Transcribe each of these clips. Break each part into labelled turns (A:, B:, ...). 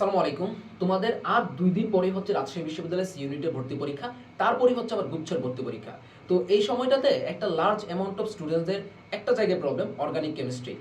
A: আসসালামু আলাইকুম। তোমাদের আর দুই দিন পরেই হচ্ছে রাজশাহী বিশ্ববিদ্যালয়ের ইউনিটের ভর্তি পরীক্ষা, তারপরেই হচ্ছে আবার গুচ্ছের ভর্তি পরীক্ষা। তো এই সময়টাতে একটা লার্জ অ্যামাউন্ট অফ স্টুডেন্টদের একটা জায়গায় প্রবলেম অর্গানিক কেমিস্ট্রি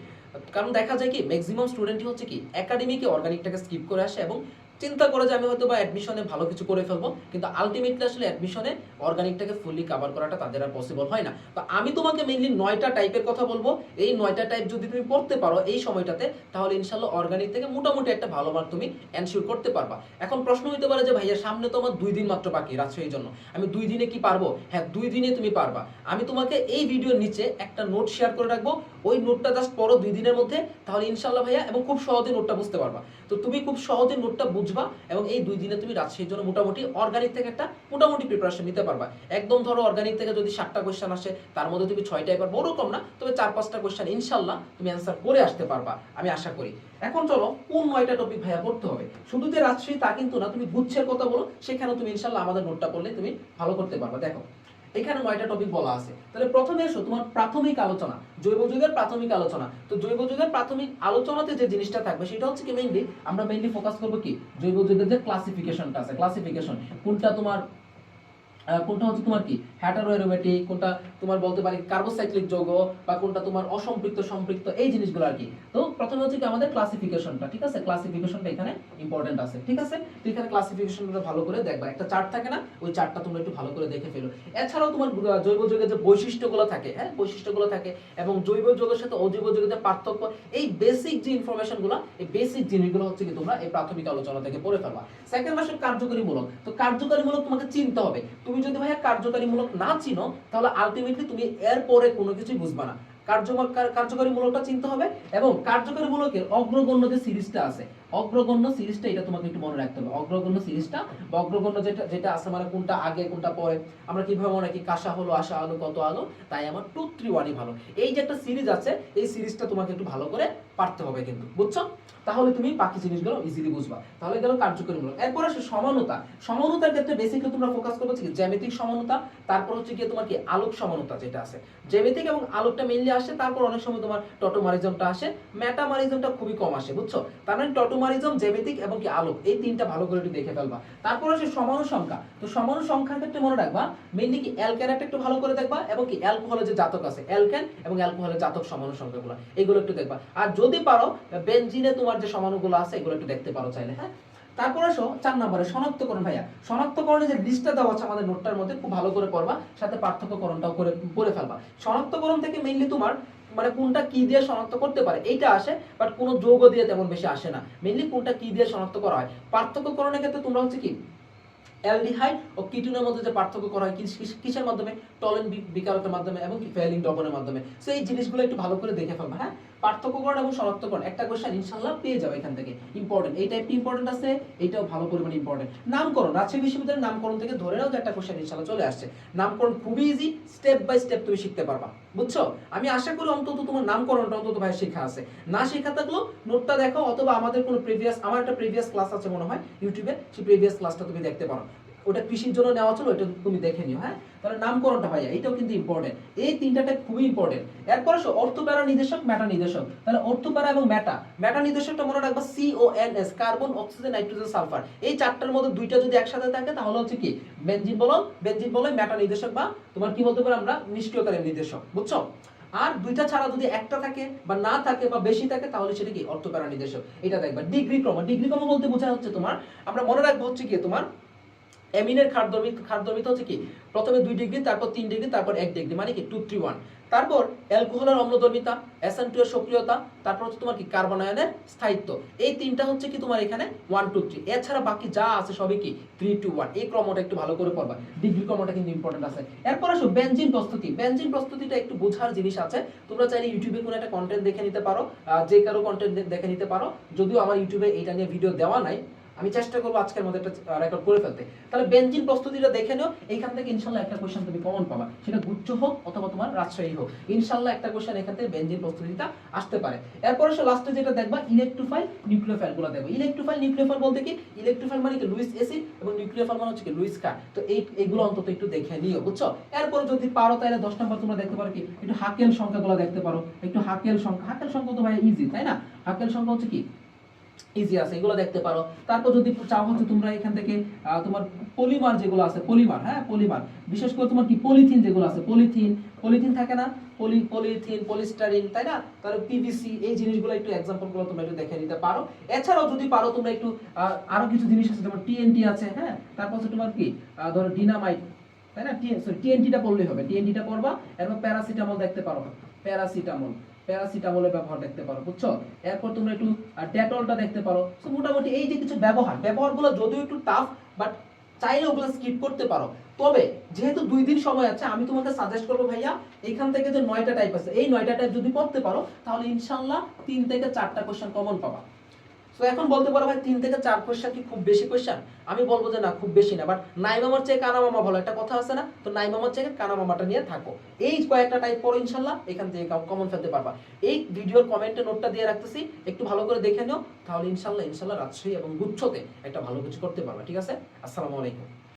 A: কারণ দেখা যায় কি ম্যাক্সিমাম স্টুডেন্টই হচ্ছে কি একাডেমিকে অর্গানিকটাকে স্কিপ করে আসে এবং চিন্তা করে যে আমি হয়তো বা অ্যাডমিশনে ভালো কিছু করে ফেলব, কিন্তু আলটিমেটলি আসলে অ্যাডমিশনে অর্গানিকটাকে ফুললি কভার করাটা তাদের আর পসিবল হয় না। তো আমি তোমাকে মেইনলি নয়টা টাইপের কথা বলব। এই নয়টা টাইপ যদি তুমি পড়তে পারো এই সময়টাতে, তাহলে ইনশাল্লাহ অর্গানিক থেকে মোটামুটি একটা ভালো মার্ক তুমি এনশিওর করতে পারবা। এখন প্রশ্ন হইতে পারে যে ভাইয়া, সামনে তো আমার দুই দিন মাত্র বাকি রাজশাহীর জন্য। আমি দুই দিনে কি পারব? হ্যাঁ দুই দিনে তুমি পারবা। আমি তোমাকে এই ভিডিওর নিচে একটা নোট শেয়ার করে রাখব। ওই নোটটা জাস্ট পড়ো দুই দিনের মধ্যে, তাহলে ইনশাল্লাহ ভাইয়া, এবং খুব সহজে নোটটা বুঝতে পারবা। তো তুমি খুব সহজে নোটটা বুঝবা, এবং এই দুই দিনে তুমি রাজশাহীর জন্য মোটামুটি অর্গানিক থেকে একটা মোটামুটি প্রিপারেশন নিতে পারবা। একদম ধরো অর্গানিক থেকে যদি সাতটা কোয়েশ্চেন আসে, তার মধ্যে তুমি ছয়টা একবার বড় কম না, তবে চার পাঁচটা কোয়েশ্চেন ইনশাল্লাহ তুমি অ্যান্সার করে আসতে পারবা, আমি আশা করি। এখন চলো, কোন নয়টা টপিক ভাইয়া পড়তে হবে? শুধু যে রাজশাহী তা কিন্তু না, তুমি গুচ্ছের কথা বলো সেখানে তুমি ইনশাল্লাহ আমাদের নোটটা পড়লে তুমি ভালো করতে পারবা। দেখো এখানে নয়টা টপিক বলা আছে? তাহলে প্রথমে এসো, তোমার প্রাথমিক আলোচনা, জৈব যুগের প্রাথমিক আলোচনা। তো জৈব যুগের প্রাথমিক আলোচনাতে যে জিনিসটা থাকবে, সেটা হচ্ছে কি মেইনলি আমরা মেইনলি ফোকাস করব কি? জৈব যুগের যে ক্লাসিফিকেশনটা আছে ক্লাসিফিকেশন কোনটা তোমার কোনটা হচ্ছে তোমার কি? হ্যাটারোএরোমেটিক, কোনটা তোমার বলতে পারি কার্বোসাইক্লিক যৌগ, বা কোনটা তোমার অসম্পৃক্ত, সম্পৃক্ত, এই জিনিসগুলো আর কি। তো প্রথমে হচ্ছে কি আমাদের ক্লাসিফিকেশনটা ঠিক আছে? ক্লাসিফিকেশনটা এখানে ইম্পর্টেন্ট আছে, ঠিক আছে? তো এখানে ক্লাসিফিকেশনটা ভালো করে দেখবা। একটা চার্ট থাকে না? ওই চার্টটা তোমরা একটু ভালো করে দেখে ফেলো। এছাড়াও তোমার জৈব যৌগের যে বৈশিষ্ট্যগুলো থাকে হ্যাঁ? বৈশিষ্ট্যগুলো থাকে, এবং জৈব যৌগের সাথে অজৈব যৌগের যে পার্থক্য, এই বেসিক যে ইনফরমেশনগুলো এই বেসিক জিনিসগুলো হচ্ছে কি তোমরা এই প্রাথমিক আলোচনা থেকে পড়ে ফেলবা। সেকেন্ড মাসের কার্যকরীমূলক তো কার্যকরীমূলক তোমাকে চিনতে হবে। তুমি যদি ভাইয়া কার্যকারীমূলক না চিনো, তাহলে আলটিমেটলি তুমি এর পরে কোনো কিছুই বুঝবা না। কার্যকর মূলকটা চিনতে হবে এবং কার্যকরী মূলকের অগ্রগণ্য যে সিরিজটা আছে, অগ্রগণ্য সিরিজটা এটা তোমাকে একটু মনে রাখতে হবে। অগ্রগণ্য সিরিজটা বা অগ্রগণ্য যেটা যেটা আছে মানে কোনটা আগে, কোনটা পরে, আমরা কীভাবে মনে রাখি কাঁসা হলো, আশা আলো কত আলো তাই আমার টু থ্রি ওয়ানই ভালো। এই যে একটা সিরিজ আছে, এই সিরিজটা তোমাকে একটু ভালো করে পারতে হবে কিন্তু, বুঝছ? তাহলে তুমি বাকি জিনিসগুলো ইজিলি বুঝবা। তাহলে গেল কার্যকরীমূলক এরপর আসে সমানতা। সমানতার ক্ষেত্রে বেসিক্যালি তোমরা ফোকাস করবে হচ্ছে জ্যামিতিক সমানতা, তারপর হচ্ছে কি তোমার কি আলোক সমানতা যেটা আছে। জ্যামিতিক এবং আলোকটা মেইনলি আসে, তারপর অনেক সময় তোমার টটোমারিজমটা আসে। মেটামারিজমটা খুবই কম আসে, বুঝছ? তার মানে টটোমারিজম জ্যামিতিক এবং কি আলোক, এই তিনটা ভালো করে একটু দেখে ফেলবা। তারপর আসে সমাণু সংখ্যা। তো সমাণু সংখ্যার ক্ষেত্রে মনে রাখবা মেইনলি কি অ্যালকেনটা একটু ভালো করে দেখবা এবং কি অ্যালকোহলের যে জাতক আছে অ্যালকেন এবং অ্যালকোহলের জাতক সমাণু সংখ্যাগুলো, এগুলো একটু দেখবা। আর যদি পারো, বেনজিনে তোমার যে সমাণুগুলো আছে, এগুলো একটু দেখতে পারো চাইলে হ্যাঁ? তারপর আসো চার নম্বরে, শনাক্তকরণ, ভাইয়া। শনাক্তকরণের যে লিস্টটা দেওয়া আছে আমাদের নোটটার মধ্যে, খুব ভালো করে পড়বা, সাথে পার্থক্যকরণটাও করে, পড়ে ফেলবা। শনাক্তকরণ থেকে মেইনলি তোমার মানে কোনটা কি দিয়ে শনাক্ত করতে পারে, এইটা আসে বাট কোনো যৌগ দিয়ে তেমন বেশি আসে না। মেইনলি কোনটা কি দিয়ে শনাক্ত করা হয়? পার্থক্যকরণের ক্ষেত্রে তোমরা হচ্ছে কি অ্যালডিহাইড ও কিটোনের মধ্যে যে পার্থক্য করা হয়, কিস- কিস- কিসের মাধ্যমে? টলেন বিকারকের মাধ্যমে এবং ফেলিং ডবনের মাধ্যমে। সো এই জিনিসগুলো একটু ভালো করে দেখে ফেলবা হ্যাঁ? পার্থক্যকরণ এবং শনাক্তকরণ। একটা কোশ্চেন ইনশাল্লাহ পেয়ে যাবে এখান থেকে। ইম্পর্টেন্ট এই টাইপটি ইম্পর্টেন্ট আছে? এটাও ভালো পরিমাণে ইম্পর্টেন্ট নামকরণ। রাজশাহী বিশ্ববিদ্যালয়ের নামকরণ থেকে ধরে নাও যে একটা কোশ্চেন ইনশাল্লাহ চলে আসছে। নামকরণ খুবই ইজি স্টেপ বাই স্টেপ তুমি শিখতে পারবা। বুঝছ? আমি আশা করি অন্তত তোমার নামকরণটা অন্তত ভাই শেখা আছে। না শেখা থাকলেও নোটটা দেখো, অথবা আমাদের কোনো প্রিভিয়াস আমার একটা প্রিভিয়াস ক্লাস আছে মনে হয়, ইউটিউবে, সেই প্রিভিয়াস ক্লাসটা তুমি দেখতে পারো। ওটা কৃষির জন্য নেওয়া ছিল ওটা তুমি দেখে নিও হ্যাঁ? তাহলে নামকরণটা ভাইয়া, এটাও কিন্তু ইম্পর্টেন্ট এই তিনটাটা খুবই ইম্পর্টেন্ট এরপর আসো, অর্থপ্যারা নির্দেশক মেটা নির্দেশক। তাহলে অর্থপ্যারা এবং মেটা মেটা নির্দেশকটা মনে রাখবা C O N S carbon oxygen nitrogen sulphur এই চারটার মধ্যে দুইটা যদি একসাথে থাকে, তাহলে হচ্ছে কি? বেনজিন বলো বেনজিন বলো মেটা নির্দেশক বা তোমার কি বলতে পারো আমরা? নিষ্ক্রিয়কারী নির্দেশক, বুঝছ? আর দুইটা ছাড়া যদি একটা থাকে বা না থাকে বা বেশি থাকে, তাহলে সেটা কি? অর্থপ্যারা নির্দেশক। এটা দেখবা, ডিগ্রি ক্রম। ডিগ্রি ক্রম বলতে বোঝা হচ্ছে তোমার, আমরা মনে রাখব হচ্ছে কি তোমার এমিনের খাদ্যমিত খাদ্যমিত হচ্ছে কি? প্রথমে দুই ডিগ্রি, তারপর তিন ডিগ্রি, তারপর এক ডিগ্রি মানে কি? টু থ্রি ওয়ান তারপর অ্যালকোহলের অম্লধর্মিতা অ্যাসেন্টুয়ের সক্রিয়তা, তারপর হচ্ছে তোমার কি? কার্বনায়নের স্থায়িত্ব। এই তিনটা হচ্ছে কি তোমার এখানে? ওয়ান টু থ্রি এছাড়া বাকি যা আছে সবই কি? থ্রি টু ওয়ান এই ক্রমটা একটু ভালো করে পড়বা। ডিগ্রি ক্রমটা কিন্তু ইম্পর্টেন্ট আছে। এরপর আসো বেঞ্জিন প্রস্তুতি। বেঞ্জিন প্রস্তুতিটা একটু বোঝার জিনিস আছে। তোমরা চাইলে ইউটিউবে কোনো একটা কন্টেন্ট দেখে নিতে পারো। যে কারও কন্টেন্ট দেখে নিতে পারো। যদিও আমার ইউটিউবে এটা নিয়ে ভিডিও দেওয়া নাই আমি চেষ্টা করব আজকের মধ্যে একটা রেকর্ড করে ফেলতে। তাহলে বেঞ্জিন প্রস্তুতিটা দেখে নিও। এইখান থেকে ইনশাল্লাহ একটা কোশ্চেন তুমি কমন পাবা। সেটা গুচ্ছ হোক অথবা তোমার রাজশাহী হোক। ইনশাল্লাহ একটা কোশ্চেন এখান থেকে বেঞ্জিন প্রস্তুতিটা আসতে পারে। এরপর এসে লাস্টে যেটা দেখবা ইলেকট্রোফাইল নিউক্লিওফাইলগুলো দেখবা। ইলেকট্রোফাইল নিউক্লিওফাইল বলতে কি? ইলেকট্রোফাইল মানে কি? লুইস অ্যাসিড এবং নিউক্লিওফাইল মানে হচ্ছে কি? লুইস কার তো এই এগুলো অন্তত একটু দেখে নিও, বুঝছ? এরপর যদি পারো তাহলে দশ নম্বর তোমরা দেখতে পারো কি? একটু হাকেল সংখ্যাগুলো দেখতে পারো। একটু হাকেল সংখ্যা হাকেল সংখ্যা তো ভাই ইজি তাই না? হাকেল সংখ্যা হচ্ছে কি?
B: ইজি আছে, এগুলো দেখতে পারো। তারপর যদি চাও হচ্ছে তোমরা এখান থেকে তোমার পলিমার যেগুলো আছে, পলিমার হ্যাঁ পলিমার। বিশেষ করে তোমার কি, পলিথিন যেগুলো আছে, পলিথিন। পলিথিন থাকে না? পলি, পলিথিন, পলিস্টারিন, তাই না? তারপর পিভিসি এই জিনিসগুলো একটু এক্সাম্পলগুলো তোমরা একটু দেখে নিতে পারো। এছাড়াও যদি পারো, তোমরা একটু আরও কিছু জিনিস আছে, যেমন টিএনটি আছে হ্যাঁ? তারপর হচ্ছে তোমার কি ধরো ডিনামাইট তাই না? টিএনটিটা পড়লেই হবে। টিএনটিটা পড়বা, এরপর প্যারাসিটামল দেখতে পারো প্যারাসিটামল প্যারাসিটামলের ব্যবহার দেখতে পারো, বুঝছ? এরপর তোমরা একটু ডেটলটা দেখতে পারো। তো মোটামুটি এই যে কিছু ব্যবহার, ব্যবহারগুলো যদিও একটু টাফ বাট চাইলে ওগুলো স্কিপ করতে পারো। তবে, যেহেতু দুই দিন সময় আছে, আমি তোমাকে সাজেস্ট করব ভাইয়া, এখান থেকে যে নয়টা টাইপ আছে, এই নয়টা টাইপ যদি পড়তে পারো, তাহলে ইনশাল্লাহ তিন থেকে চারটা কোয়েশ্চেন কমন পাবা। তো এখন বলতে পারো ভাই, তিন থেকে চার কোশ্চেন কি খুব বেশি কোশ্চেন আমি বলব যে না, খুব বেশি না। বাট নাই মামার চেয়ে কানা মামা ভালো। একটা কথা আছে না? তো নাই মামার চেয়ে কানা মামাটা নিয়ে থাকো। এই কয়েকটা টাইপ পড়ো ইনশাল্লাহ, এখান থেকে কমন ফেলতে পারবা। এই ভিডিওর কমেন্টে নোটটা দিয়ে রাখতেছি। একটু ভালো করে দেখে নিও, তাহলে ইনশাল্লাহ ইনশাল্লাহ রাজশাহী এবং গুচ্ছতে একটা ভালো কিছু করতে পারবা। ঠিক আছে? আসসালামু আলাইকুম।